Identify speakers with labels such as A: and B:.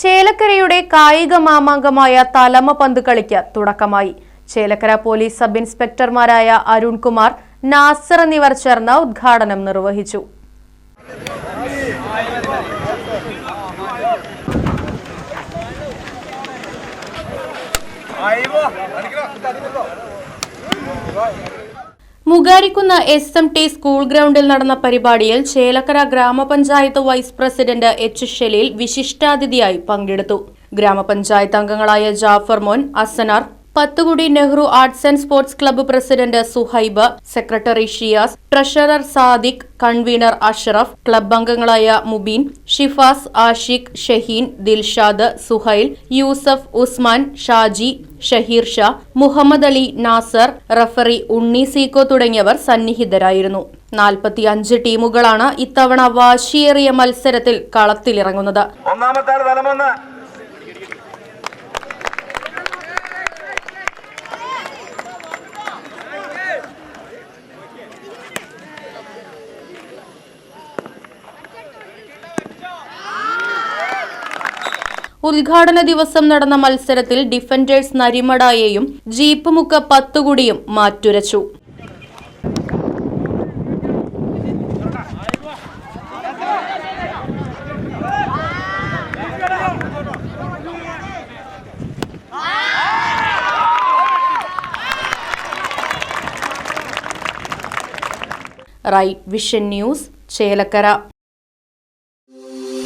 A: ചേലക്കരയുടെ കായിക മാമാങ്കമായ തലമ പന്ത് കളിക്ക് തുടക്കമായി. ചേലക്കര പോലീസ് സബ് ഇൻസ്പെക്ടർമാരായ അരുൺകുമാർ നാസർ എന്നിവർ ചേർന്ന് ഉദ്ഘാടനം നിർവഹിച്ചു. Mukarikkunnu S M T school ഗ്രൗണ്ടിൽ നടന്ന പരിപാടിയിൽ ചേലക്കര ഗ്രാമപഞ്ചായത്ത് വൈസ് പ്രസിഡന്റ് എച്ച് ഷെലീൽ വിശിഷ്ടാതിഥിയായി പങ്കെടുത്തു. ഗ്രാമപഞ്ചായത്ത് അംഗങ്ങളായ Jafar Mon Asanar Pathukudi Nehru arts and sports club president Suhaib secretary Shiyas treasurer Sadiq convener Ashraf club അംഗങ്ങളായ മുബീൻ ഷിഫാസ് ആഷിഖ് ഷഹീൻ ദിൽഷാദ് സുഹൈൽ യൂസഫ് ഉസ്മാൻ ഷാജി ഷഹീർ ഷാ മുഹമ്മദ് അലി നാസർ റഫറി ഉണ്ണി സീക്കോ തുടങ്ങിയവർ സന്നിഹിതരായിരുന്നു. നാൽപ്പത്തിയഞ്ച് ടീമുകളാണ് ഇത്തവണ വാശിയേറിയ മത്സരത്തിൽ കളത്തിലിറങ്ങുന്നത്.
B: ഒന്നാമത്തെ
A: ഉദ്ഘാടന ദിവസം നടന്ന മത്സരത്തിൽ ഡിഫൻഡേഴ്സ് നരിമടായെയും ജീപ്പ് മുക്ക പത്തുകുടിയും മാറ്റുരച്ചു. Right vision news Chelakkara.